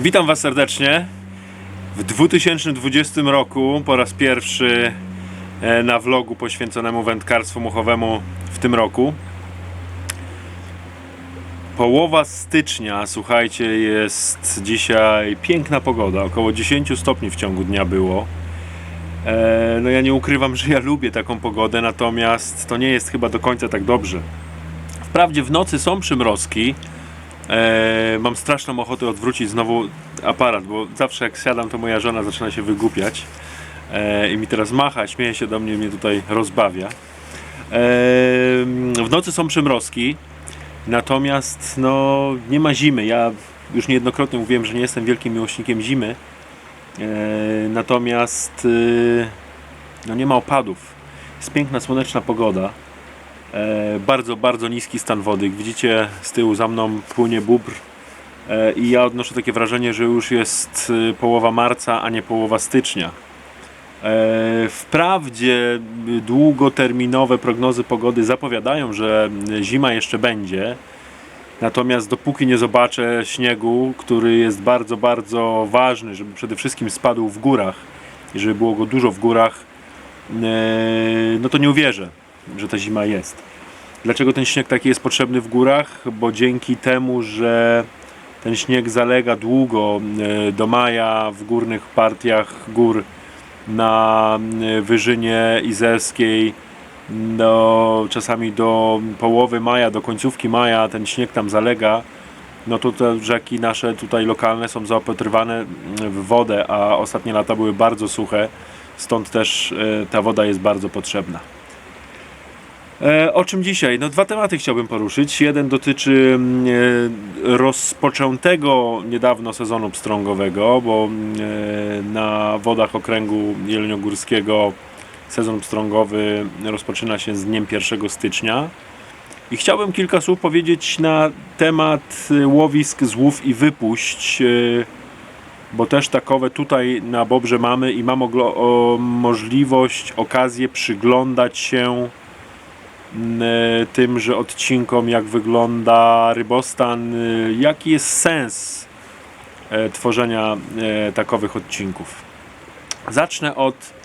Witam Was serdecznie. W 2020 roku po raz pierwszy e, na vlogu poświęconemu wędkarstwu muchowemu w tym roku. Połowa stycznia, słuchajcie, jest dzisiaj piękna pogoda, około 10 stopni w ciągu dnia było. E, No ja nie ukrywam, że ja lubię taką pogodę, natomiast to nie jest chyba do końca tak dobrze. Wprawdzie w nocy są przymrozki, E, mam straszną ochotę odwrócić znowu aparat, bo zawsze jak siadam, to moja żona zaczyna się wygłupiać e, i mi teraz macha, śmieje się do mnie, mnie tutaj rozbawia. E, w nocy są przymrozki, natomiast no, nie ma zimy. Ja już niejednokrotnie mówiłem, że nie jestem wielkim miłośnikiem zimy, natomiast e, no, nie ma opadów. Jest piękna, słoneczna pogoda. E, bardzo, bardzo niski stan wody. Widzicie, z tyłu za mną płynie bóbr. E, I ja odnoszę takie wrażenie, że już jest e, połowa marca, a nie połowa stycznia. E, Wprawdzie y, długoterminowe prognozy pogody zapowiadają, że y, zima jeszcze będzie. Natomiast dopóki nie zobaczę śniegu, który jest bardzo, bardzo ważny, żeby przede wszystkim spadł w górach i żeby było go dużo w górach, e, no to nie uwierzę, że ta zima jest. Dlaczego ten śnieg taki jest potrzebny w górach? Bo dzięki temu, że ten śnieg zalega długo e, do maja w górnych partiach gór na e, wyżynie izerskiej, do, czasami do połowy maja, do końcówki maja ten śnieg tam zalega, no to te rzeki nasze tutaj lokalne są zaopatrywane w wodę, a ostatnie lata były bardzo suche, stąd też e, ta woda jest bardzo potrzebna. E, o czym dzisiaj? No dwa tematy chciałbym poruszyć. Jeden dotyczy mm, e, rozpoczętego niedawno sezonu pstrągowego, bo mm, na wodach okręgu jeleniogórskiego sezon pstrągowy rozpoczyna się z dniem 1 stycznia. I chciałbym kilka słów powiedzieć na temat e, łowisk złów i wypuść, e, bo też takowe tutaj na Bobrze mamy i mam możliwość, okazję przyglądać się e, tymże odcinkom, jak wygląda rybostan, jaki jest sens e, tworzenia e, takowych odcinków. Zacznę od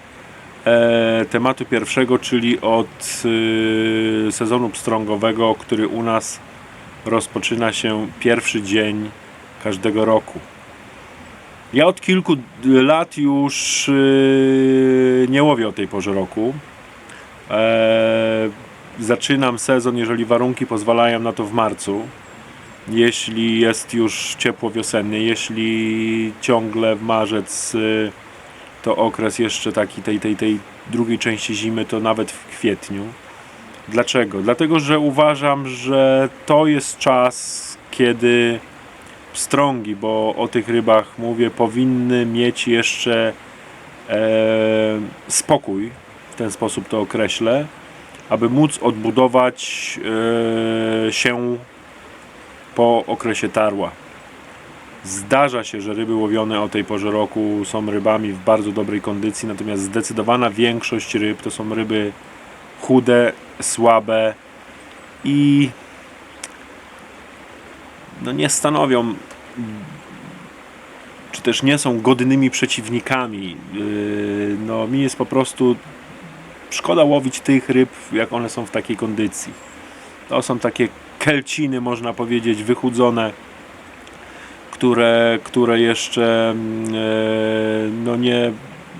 tematu pierwszego, czyli od e, sezonu pstrągowego, który u nas rozpoczyna się pierwszy dzień każdego roku. Ja od kilku lat już e, nie łowię o tej porze roku. E, zaczynam sezon, jeżeli warunki pozwalają na to w marcu. Jeśli jest już ciepło wiosennie, jeśli ciągle w marzec y, to okres jeszcze taki tej, tej, tej drugiej części zimy, to nawet w kwietniu. Dlaczego? Dlatego, że uważam, że to jest czas, kiedy pstrągi, bo o tych rybach mówię, powinny mieć jeszcze e, spokój, w ten sposób to określę, aby móc odbudować e, się po okresie tarła. Zdarza się, że ryby łowione o tej porze roku są rybami w bardzo dobrej kondycji, natomiast zdecydowana większość ryb to są ryby chude, słabe i no nie stanowią czy też nie są godnymi przeciwnikami. Yy, No mi jest po prostu szkoda łowić tych ryb, jak one są w takiej kondycji. To są takie kelciny, można powiedzieć, wychudzone, które, które jeszcze mm, e, no nie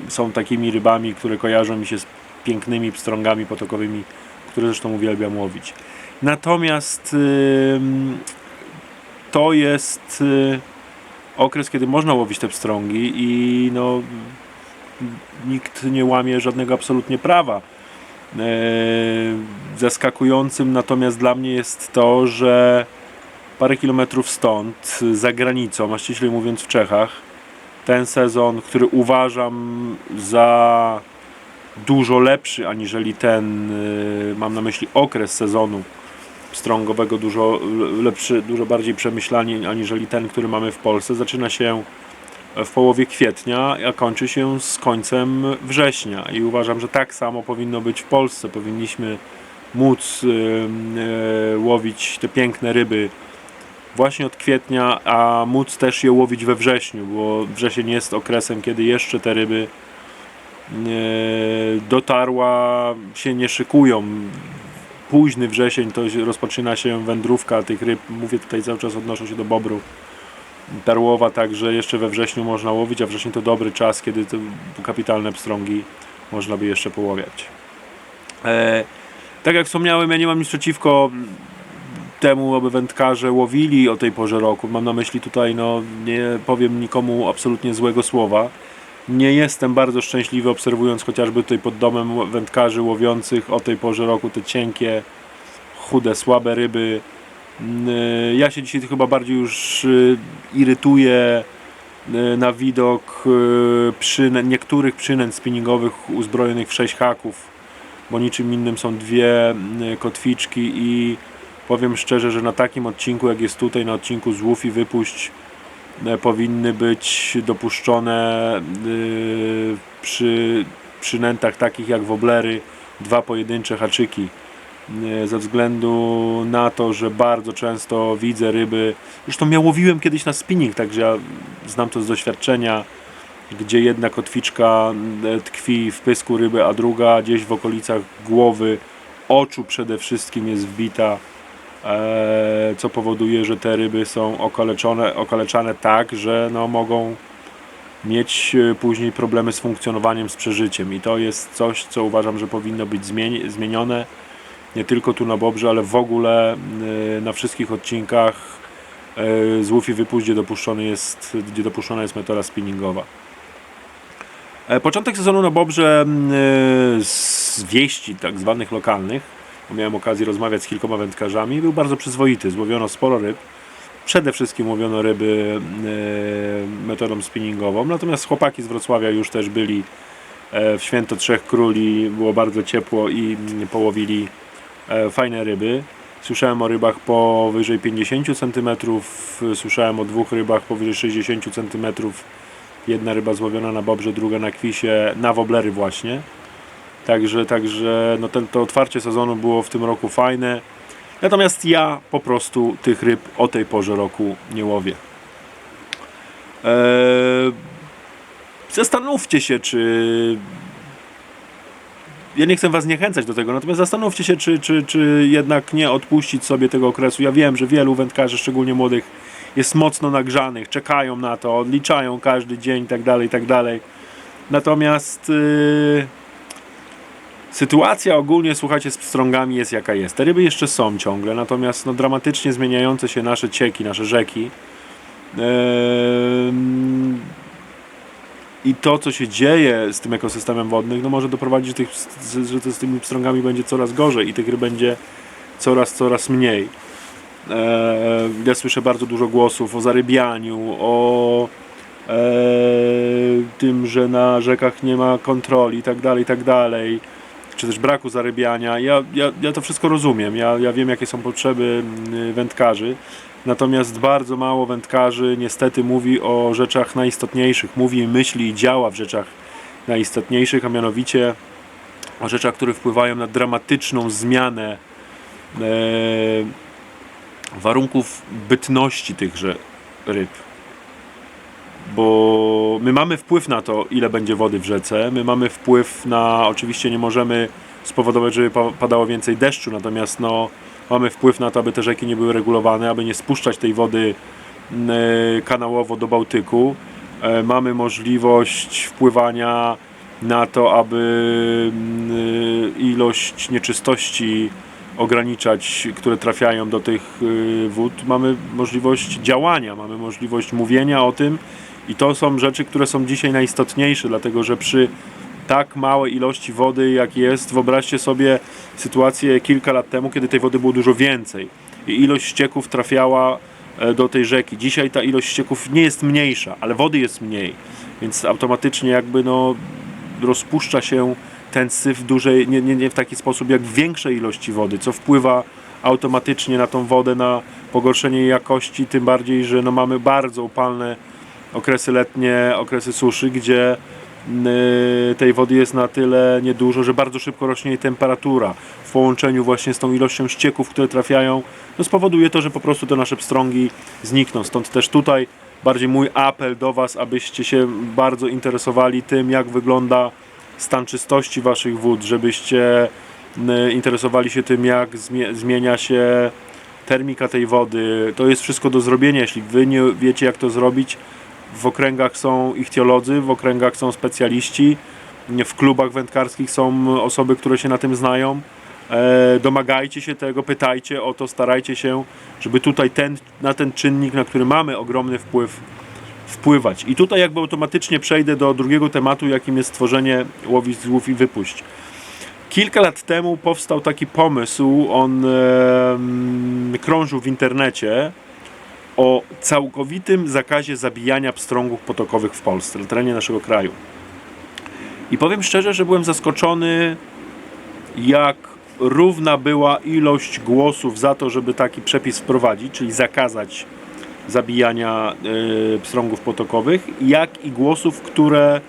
są takimi rybami, które kojarzą mi się z pięknymi pstrągami potokowymi, które zresztą uwielbiam łowić. Natomiast ym, to jest y, okres, kiedy można łowić te pstrągi i no, nikt nie łamie żadnego absolutnie prawa. E, Zaskakującym natomiast dla mnie jest to, że parę kilometrów stąd, za granicą, a ściślej mówiąc w Czechach, ten sezon, który uważam za dużo lepszy aniżeli ten, y, mam na myśli okres sezonu pstrągowego, dużo lepszy, dużo bardziej przemyślany aniżeli ten, który mamy w Polsce, zaczyna się w połowie kwietnia, a kończy się z końcem września. I uważam, że tak samo powinno być w Polsce. Powinniśmy móc y, łowić te piękne ryby właśnie od kwietnia, a móc też je łowić we wrześniu, bo wrzesień jest okresem, kiedy jeszcze te ryby dotarła się nie szykują. Późny wrzesień to rozpoczyna się wędrówka tych ryb. Mówię tutaj cały czas odnoszę się do bobru. Tarłowa, także jeszcze we wrześniu można łowić, a wrzesień to dobry czas, kiedy te kapitalne pstrągi można by jeszcze połowiać. E, tak jak wspomniałem, ja nie mam nic przeciwko temu, aby wędkarze łowili o tej porze roku. Mam na myśli tutaj, no nie powiem nikomu absolutnie złego słowa. Nie jestem bardzo szczęśliwy obserwując chociażby tutaj pod domem wędkarzy łowiących o tej porze roku te cienkie, chude, słabe ryby. Y, Ja się dzisiaj chyba bardziej już y, irytuję y, na widok przynę, niektórych przynęt spinningowych uzbrojonych w 6 haków, bo niczym innym są dwie kotwiczki i powiem szczerze, że na takim odcinku jak jest tutaj, na odcinku Złów i Wypuść e, powinny być dopuszczone y, przy przynętach takich jak woblery dwa pojedyncze haczyki. Y, ze względu na to, że bardzo często widzę ryby. Zresztą ja łowiłem kiedyś na spinning, także ja znam to z doświadczenia gdzie jedna kotwiczka tkwi w pysku ryby, a druga gdzieś w okolicach głowy, oczu przede wszystkim jest wbita. e, co powoduje, że te ryby są okaleczone, okaleczane tak, że no, mogą mieć e, później problemy z funkcjonowaniem, z przeżyciem. I to jest coś, co uważam, że powinno być zmieni- zmienione nie tylko tu na Bobrze, ale w ogóle e, na wszystkich odcinkach. E, z Łufi Wypuść, gdzie, dopuszczony jest, gdzie dopuszczona jest metoda spinningowa. E, Początek sezonu na Bobrze m, e, z wieści tak zwanych lokalnych miałem okazję rozmawiać z kilkoma wędkarzami, był bardzo przyzwoity. Złowiono sporo ryb. Przede wszystkim łowiono ryby e, metodą spinningową, natomiast chłopaki z Wrocławia już też byli e, w Święto Trzech Króli, było bardzo ciepło i mm, połowili e, fajne ryby. Słyszałem o rybach powyżej 50 cm, słyszałem o dwóch rybach powyżej 60 cm. Jedna ryba złowiona na bobrze, druga na kwisie, na woblery właśnie. Także, także no ten, to otwarcie sezonu było w tym roku fajne. Natomiast ja po prostu tych ryb o tej porze roku nie łowię. Eee, zastanówcie się, czy. Ja nie chcę Was zniechęcać do tego, natomiast zastanówcie się, czy, czy, czy jednak nie odpuścić sobie tego okresu. Ja wiem, że wielu wędkarzy, szczególnie młodych, jest mocno nagrzanych, czekają na to, odliczają każdy dzień tak dalej, tak dalej. Natomiast. Yy, Sytuacja ogólnie, słuchajcie, z pstrągami jest jaka jest. Te ryby jeszcze są ciągle, natomiast no, dramatycznie zmieniające się nasze cieki, nasze rzeki. Ehm, I to, co się dzieje z tym ekosystemem wodnym, no może doprowadzić, do tych, że to z tymi pstrągami będzie coraz gorzej i tych ryb będzie coraz, coraz mniej. Eee, ja słyszę bardzo dużo głosów o zarybianiu, o e, tym, że na rzekach nie ma kontroli i tak czy też braku zarybiania. Ja, ja, ja to wszystko rozumiem. Ja, ja wiem, jakie są potrzeby mm, wędkarzy. Natomiast bardzo mało wędkarzy niestety mówi o rzeczach najistotniejszych. Mówi, myśli i działa w rzeczach najistotniejszych, a mianowicie o rzeczach, które wpływają na dramatyczną zmianę e, warunków bytności tychże ryb bo my mamy wpływ na to, ile będzie wody w rzece. My mamy wpływ na, oczywiście nie możemy spowodować, żeby pa- padało więcej deszczu, natomiast no, mamy wpływ na to, aby te rzeki nie były regulowane, aby nie spuszczać tej wody mm, e, kanałowo do Bałtyku. E, Mamy możliwość wpływania na to, aby mm, e, ilość nieczystości ograniczać, które trafiają do tych y, wód. Mamy możliwość działania, mamy możliwość mówienia o tym i to są rzeczy, które są dzisiaj najistotniejsze, dlatego że przy tak małej ilości wody, jak jest, wyobraźcie sobie sytuację kilka lat temu, kiedy tej wody było dużo więcej i ilość ścieków trafiała e, do tej rzeki. Dzisiaj ta ilość ścieków nie jest mniejsza, ale wody jest mniej, więc automatycznie jakby no rozpuszcza się ten syf dużej, nie, nie, nie w taki sposób jak w większej ilości wody, co wpływa automatycznie na tą wodę, na pogorszenie jej jakości, tym bardziej, że no mamy bardzo upalne okresy letnie, okresy suszy, gdzie y, tej wody jest na tyle niedużo, że bardzo szybko rośnie jej temperatura. W połączeniu właśnie z tą ilością ścieków, które trafiają, no spowoduje to, że po prostu te nasze pstrągi znikną. Stąd też tutaj bardziej mój apel do Was, abyście się bardzo interesowali tym, jak wygląda stan czystości Waszych wód, żebyście y, interesowali się tym, jak zmie- zmienia się termika tej wody. To jest wszystko do zrobienia. Jeśli Wy nie wiecie, jak to zrobić, w okręgach są ichtiolodzy, w okręgach są specjaliści, w klubach wędkarskich są osoby, które się na tym znają. E, domagajcie się tego, pytajcie o to, starajcie się, żeby tutaj ten, na ten czynnik, na który mamy ogromny wpływ, wpływać. I tutaj jakby automatycznie przejdę do drugiego tematu, jakim jest tworzenie łowisk złów i wypuść. Kilka lat temu powstał taki pomysł, on em, krążył w internecie, o całkowitym zakazie zabijania pstrągów potokowych w Polsce, na terenie naszego kraju. I powiem szczerze, że byłem zaskoczony, jak równa była ilość głosów za to, żeby taki przepis wprowadzić, czyli zakazać zabijania y, pstrągów potokowych, jak i głosów, które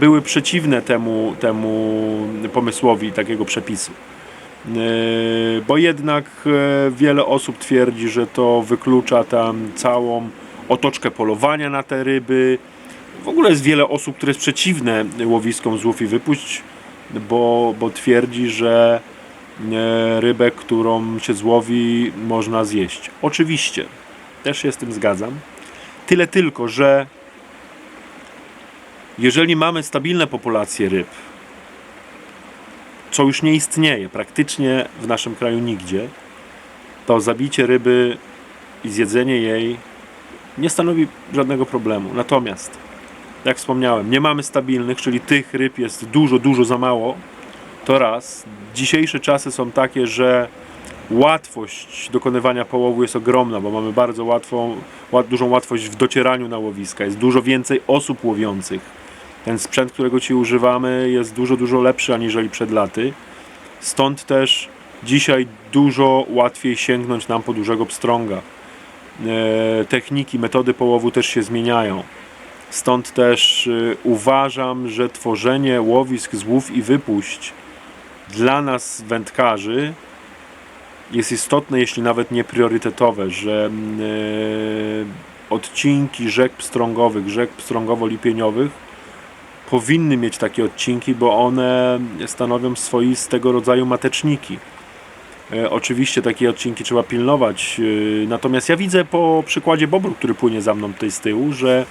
były przeciwne temu, temu pomysłowi takiego przepisu. Yy, bo jednak e, wiele osób twierdzi, że to wyklucza tam całą otoczkę polowania na te ryby. W ogóle jest wiele osób, które jest przeciwne łowiskom złów i wypuść, bo, bo twierdzi, że e, rybę, którą się złowi, można zjeść. Oczywiście, też się z tym zgadzam. Tyle tylko, że jeżeli mamy stabilne populacje ryb, co już nie istnieje praktycznie w naszym kraju nigdzie, to zabicie ryby i zjedzenie jej nie stanowi żadnego problemu. Natomiast, jak wspomniałem, nie mamy stabilnych, czyli tych ryb jest dużo, dużo za mało. To raz. Dzisiejsze czasy są takie, że łatwość dokonywania połowu jest ogromna, bo mamy bardzo łatwą, łat, dużą łatwość w docieraniu na łowiska. Jest dużo więcej osób łowiących ten sprzęt, którego ci używamy, jest dużo, dużo lepszy aniżeli przed laty. Stąd też dzisiaj dużo łatwiej sięgnąć nam po dużego pstrąga. E, techniki, metody połowu też się zmieniają. Stąd też e, uważam, że tworzenie łowisk z łów i wypuść dla nas wędkarzy jest istotne, jeśli nawet nie priorytetowe, że mm, e, odcinki rzek pstrągowych, rzek pstrągowo-lipieniowych powinny mieć takie odcinki, bo one stanowią swoistego rodzaju mateczniki. E, oczywiście takie odcinki trzeba pilnować, e, natomiast ja widzę po przykładzie Bobru, który płynie za mną tutaj z tyłu, że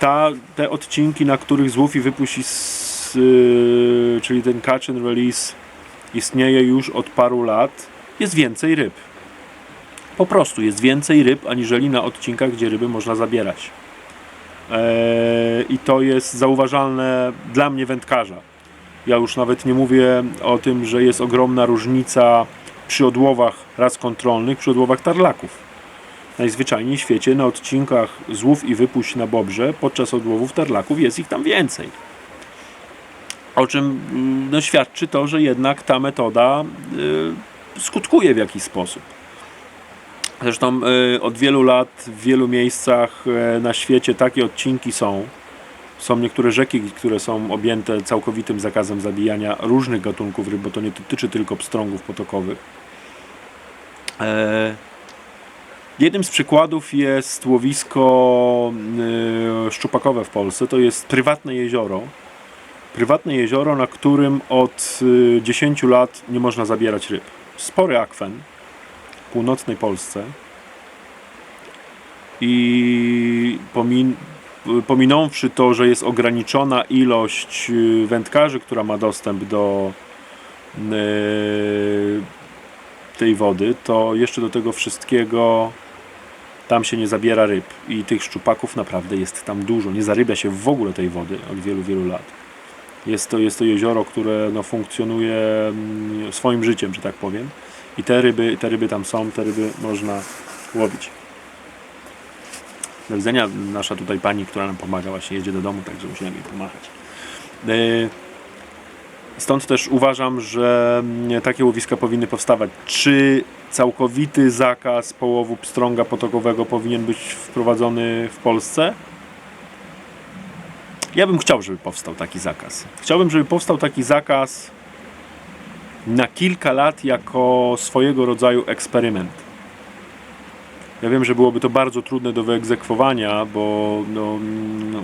ta, te odcinki, na których złów i wypuść, is- e, czyli ten catch and release istnieje już od paru lat, jest więcej ryb. Po prostu jest więcej ryb, aniżeli na odcinkach, gdzie ryby można zabierać. Eee, i to jest zauważalne dla mnie wędkarza. Ja już nawet nie mówię o tym, że jest ogromna różnica przy odłowach raz kontrolnych, przy odłowach tarlaków. Najzwyczajniej w świecie na odcinkach złów i wypuść na bobrze podczas odłowów tarlaków jest ich tam więcej. O czym mm, no, świadczy to, że jednak ta metoda y, skutkuje w jakiś sposób. Zresztą y, od wielu lat w wielu miejscach y, na świecie takie odcinki są. Są niektóre rzeki, które są objęte całkowitym zakazem zabijania różnych gatunków ryb, bo to nie dotyczy tylko pstrągów potokowych. E, jednym z przykładów jest łowisko y, szczupakowe w Polsce. To jest prywatne jezioro. Prywatne jezioro, na którym od y, 10 lat nie można zabierać ryb. Spory akwen północnej Polsce i pomin pominąwszy to, że jest ograniczona ilość y, wędkarzy, która ma dostęp do y, tej wody, to jeszcze do tego wszystkiego tam się nie zabiera ryb i tych szczupaków naprawdę jest tam dużo. Nie zarybia się w ogóle tej wody od wielu, wielu lat. Jest to, jest to jezioro, które no, funkcjonuje mm, swoim życiem, że tak powiem. I te ryby, te ryby tam są, te ryby można łowić. Do widzenia nasza tutaj pani, która nam pomaga, właśnie jedzie do domu, także musimy jej pomachać. Yy, Stąd też uważam, że mm, takie łowiska powinny powstawać. Czy całkowity zakaz połowu pstrąga potokowego powinien być wprowadzony w Polsce? Ja bym chciał, żeby powstał taki zakaz. Chciałbym, żeby powstał taki zakaz na kilka lat jako swojego rodzaju eksperyment. Ja wiem, że byłoby to bardzo trudne do wyegzekwowania, bo no,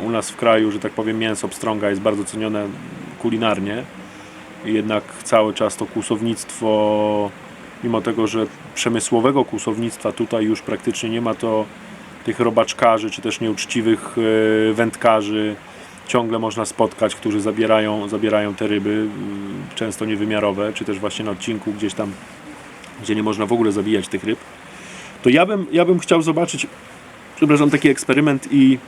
u nas w kraju, że tak powiem, mięso pstrąga jest bardzo cenione kulinarnie. Jednak cały czas to kłusownictwo, mimo tego, że przemysłowego kłusownictwa tutaj już praktycznie nie ma, to tych robaczkarzy, czy też nieuczciwych e, wędkarzy ciągle można spotkać, którzy zabierają, zabierają te ryby, mm, często niewymiarowe, czy też właśnie na odcinku gdzieś tam, gdzie nie można w ogóle zabijać tych ryb. To ja bym, ja bym chciał zobaczyć, przepraszam, taki eksperyment i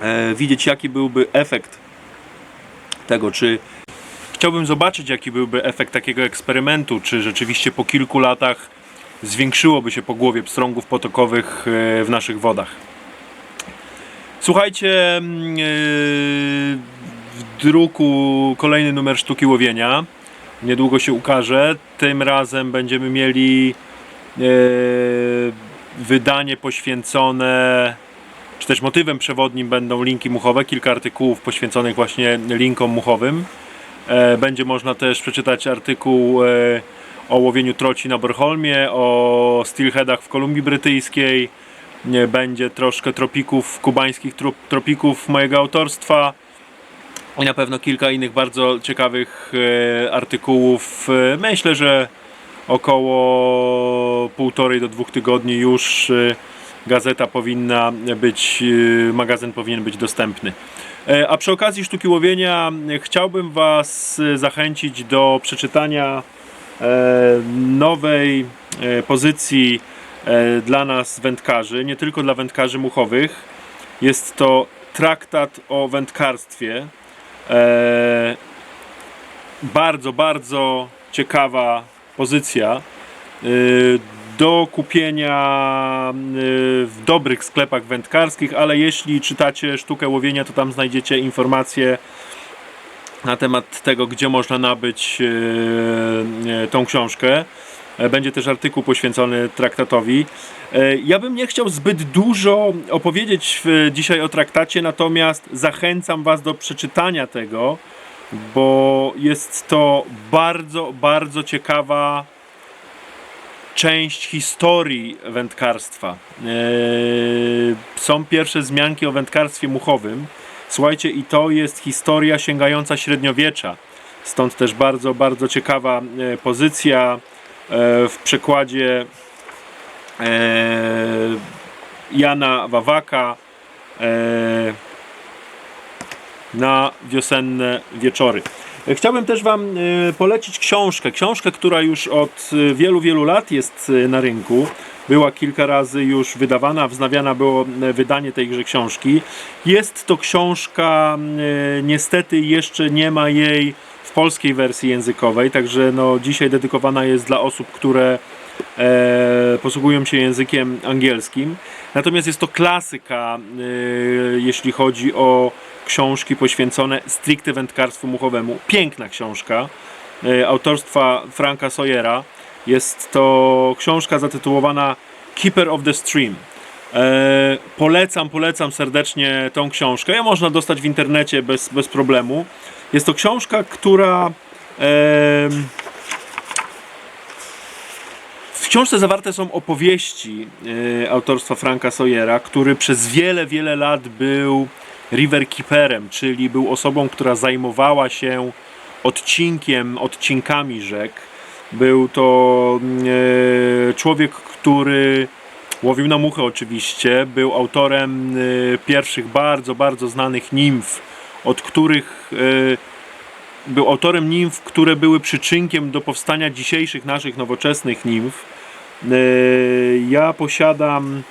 e, widzieć, jaki byłby efekt tego, czy chciałbym zobaczyć, jaki byłby efekt takiego eksperymentu, czy rzeczywiście po kilku latach zwiększyłoby się pogłowie pstrągów potokowych e, w naszych wodach. Słuchajcie, mm, yy, w druku kolejny numer sztuki łowienia. Niedługo się ukaże. Tym razem będziemy mieli yy, wydanie poświęcone, czy też motywem przewodnim będą linki muchowe. Kilka artykułów poświęconych właśnie linkom muchowym. E, Będzie można też przeczytać artykuł e, o łowieniu troci na Bornholmie, o steelheadach w Kolumbii Brytyjskiej. Nie będzie troszkę tropików, kubańskich tro- tropików mojego autorstwa i na pewno kilka innych bardzo ciekawych e, artykułów. E, myślę, że około półtorej do dwóch tygodni już e, gazeta powinna być, magazyn powinien być dostępny. A przy okazji sztuki łowienia chciałbym Was zachęcić do przeczytania nowej pozycji dla nas wędkarzy, nie tylko dla wędkarzy muchowych. Jest to traktat o wędkarstwie. E, Bardzo, bardzo ciekawa pozycja. Y, Do kupienia w dobrych sklepach wędkarskich, ale jeśli czytacie sztukę łowienia, to tam znajdziecie informacje na temat tego, gdzie można nabyć e, e, tą książkę. E, Będzie też artykuł poświęcony traktatowi. E, Ja bym nie chciał zbyt dużo opowiedzieć dzisiaj o traktacie, natomiast zachęcam Was do przeczytania tego, bo jest to bardzo, bardzo ciekawa część historii wędkarstwa. E, Są pierwsze wzmianki o wędkarstwie muchowym. Słuchajcie, i to jest historia sięgająca średniowiecza. Stąd też bardzo, bardzo ciekawa pozycja w przekładzie e, Jana Wawaka e, na wiosenne wieczory. E, Chciałbym też Wam e, polecić książkę. Książkę, która już od e, wielu, wielu lat jest e, na rynku. Była kilka razy już wydawana, wznawiana było e, wydanie tejże książki. Jest to książka, e, niestety jeszcze nie ma jej polskiej wersji językowej, także no, dzisiaj dedykowana jest dla osób, które e, posługują się językiem angielskim. Natomiast jest to klasyka, e, jeśli chodzi o książki poświęcone stricte wędkarstwu muchowemu. Piękna książka e, autorstwa Franka Sawyera. Jest to książka zatytułowana Keeper of the Stream. E, polecam, polecam serdecznie tą książkę. Ją można dostać w internecie bez, bez problemu. Jest to książka, która w książce zawarte są opowieści e, autorstwa Franka Sawyera, który przez wiele, wiele lat był river keeperem, czyli był osobą, która zajmowała się odcinkiem, odcinkami rzek. Był to e, człowiek, który łowił na muchę oczywiście, był autorem e, pierwszych bardzo, bardzo znanych nimf, od których e, był autorem nimf, które były przyczynkiem do powstania dzisiejszych naszych nowoczesnych nimf. E, Ja posiadam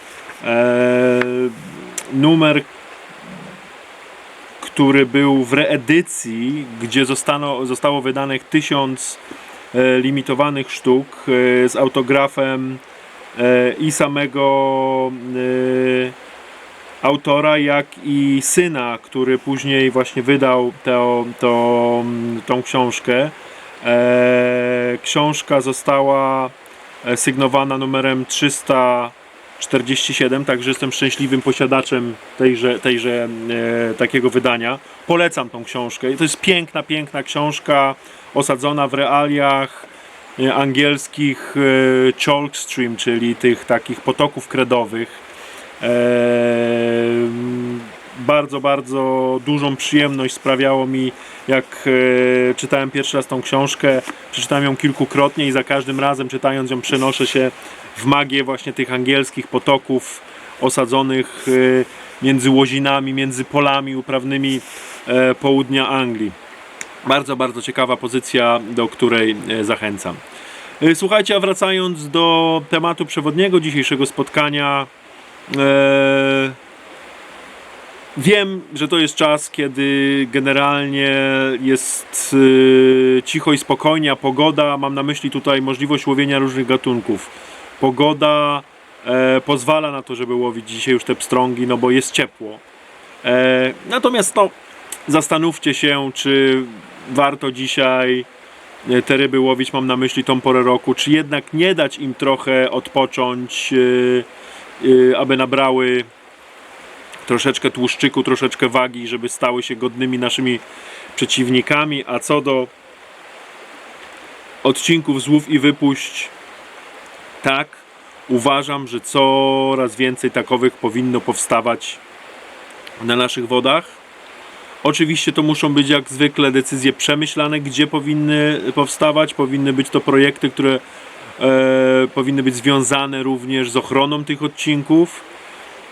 e, numer, który był w reedycji, gdzie zostano, zostało wydanych tysiąc limitowanych sztuk z autografem i samego autora, jak i syna, który później właśnie wydał to, to, tą książkę. E, książka została e, sygnowana numerem 300 47, także jestem szczęśliwym posiadaczem tejże, tejże e, takiego wydania. Polecam tą książkę. To jest piękna, piękna książka osadzona w realiach e, angielskich e, chalk stream, czyli tych takich potoków kredowych. Bardzo, bardzo dużą przyjemność sprawiało mi, jak e, czytałem pierwszy raz tą książkę. Przeczytałem ją kilkukrotnie i za każdym razem czytając ją przenoszę się w magię właśnie tych angielskich potoków osadzonych e, między łozinami, między polami uprawnymi e, południa Anglii. Bardzo, bardzo ciekawa pozycja, do której zachęcam. Słuchajcie, a wracając do tematu przewodniego dzisiejszego spotkania, wiem, że to jest czas, kiedy generalnie jest e, cicho i spokojnie, a pogoda, mam na myśli tutaj możliwość łowienia różnych gatunków. Pogoda e, pozwala na to, żeby łowić dzisiaj już te pstrągi, no bo jest ciepło. E, natomiast no, zastanówcie się, czy warto dzisiaj e, te ryby łowić, mam na myśli tą porę roku, czy jednak nie dać im trochę odpocząć, e, e, aby nabrały troszeczkę tłuszczyku, troszeczkę wagi, żeby stały się godnymi naszymi przeciwnikami. A co do odcinków złów i wypuść, tak, uważam, że coraz więcej takowych powinno powstawać na naszych wodach. Oczywiście to muszą być jak zwykle decyzje przemyślane, gdzie powinny powstawać. Powinny być to projekty, które powinny być związane również z ochroną tych odcinków.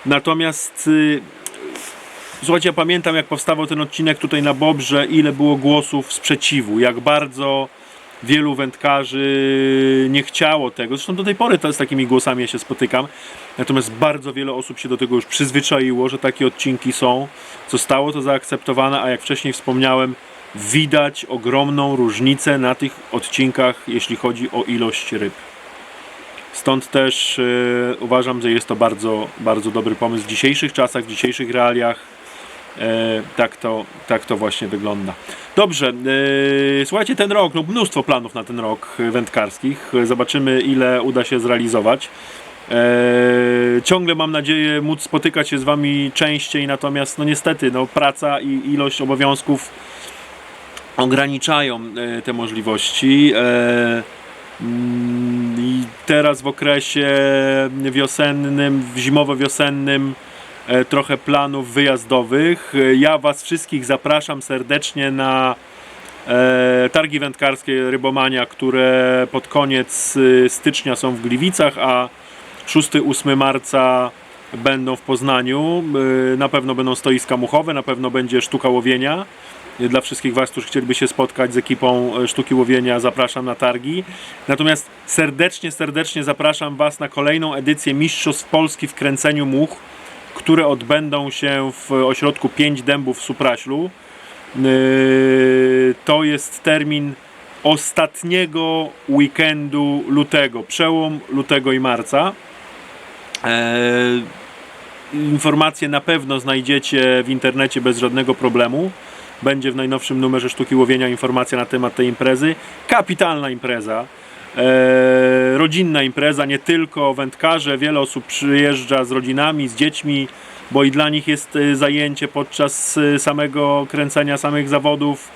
Natomiast y, słuchajcie, ja pamiętam jak powstawał ten odcinek tutaj na Bobrze, ile było głosów sprzeciwu, jak bardzo wielu wędkarzy nie chciało tego. Zresztą do tej pory to z takimi głosami ja się spotykam. Natomiast bardzo wiele osób się do tego już przyzwyczaiło, że takie odcinki są. Zostało to zaakceptowane, a jak wcześniej wspomniałem, widać ogromną różnicę na tych odcinkach, jeśli chodzi o ilość ryb. Stąd też e, uważam, że jest to bardzo, bardzo dobry pomysł w dzisiejszych czasach, w dzisiejszych realiach. E, tak, to, tak to właśnie wygląda. Dobrze, e, słuchajcie, ten rok, no mnóstwo planów na ten rok wędkarskich. Zobaczymy, ile uda się zrealizować. Ciągle mam nadzieję móc spotykać się z Wami częściej, natomiast no niestety no, praca i ilość obowiązków ograniczają e, te możliwości. E, mm, I teraz w okresie wiosennym, zimowo-wiosennym e, trochę planów wyjazdowych. Ja Was wszystkich zapraszam serdecznie na targi wędkarskie Rybomania, które pod koniec e, stycznia są w Gliwicach, a 6-8 marca będą w Poznaniu. Na pewno będą stoiska muchowe, na pewno będzie sztuka łowienia. E, Dla wszystkich Was, którzy chcieliby się spotkać z ekipą e, sztuki łowienia, zapraszam na targi. Natomiast serdecznie, serdecznie zapraszam Was na kolejną edycję Mistrzostw Polski w kręceniu much, które odbędą się w ośrodku 5 Dębów w Supraślu. Yy, To jest termin ostatniego weekendu lutego, przełom lutego i marca. Eee, Informacje na pewno znajdziecie w internecie bez żadnego problemu. Będzie w najnowszym numerze Sztuki Łowienia informacja na temat tej imprezy. Kapitalna impreza. Eee, rodzinna impreza, nie tylko wędkarze. Wiele osób przyjeżdża z rodzinami, z dziećmi, bo i dla nich jest e, zajęcie podczas e, samego kręcenia samych zawodów.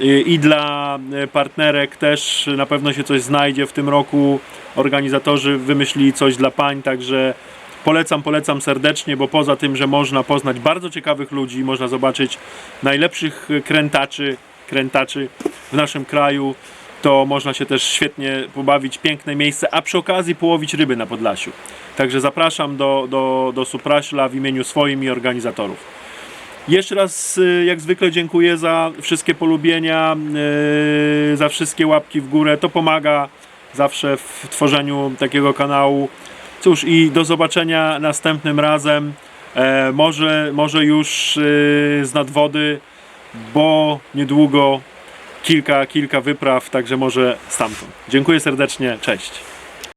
Y, I dla partnerek też na pewno się coś znajdzie w tym roku. Organizatorzy wymyślili coś dla pań, także polecam, polecam serdecznie, bo poza tym, że można poznać bardzo ciekawych ludzi, można zobaczyć najlepszych krętaczy, krętaczy w naszym kraju, to można się też świetnie pobawić, piękne miejsce, a przy okazji połowić ryby na Podlasiu. Także zapraszam do, do, do Supraśla w imieniu swoim i organizatorów. Jeszcze raz, y, jak zwykle, dziękuję za wszystkie polubienia, y, za wszystkie łapki w górę. To pomaga zawsze w tworzeniu takiego kanału. Cóż, i do zobaczenia następnym razem. E, może, może już y, z nadwody, bo niedługo kilka, kilka wypraw, także może stamtąd. Dziękuję serdecznie, cześć.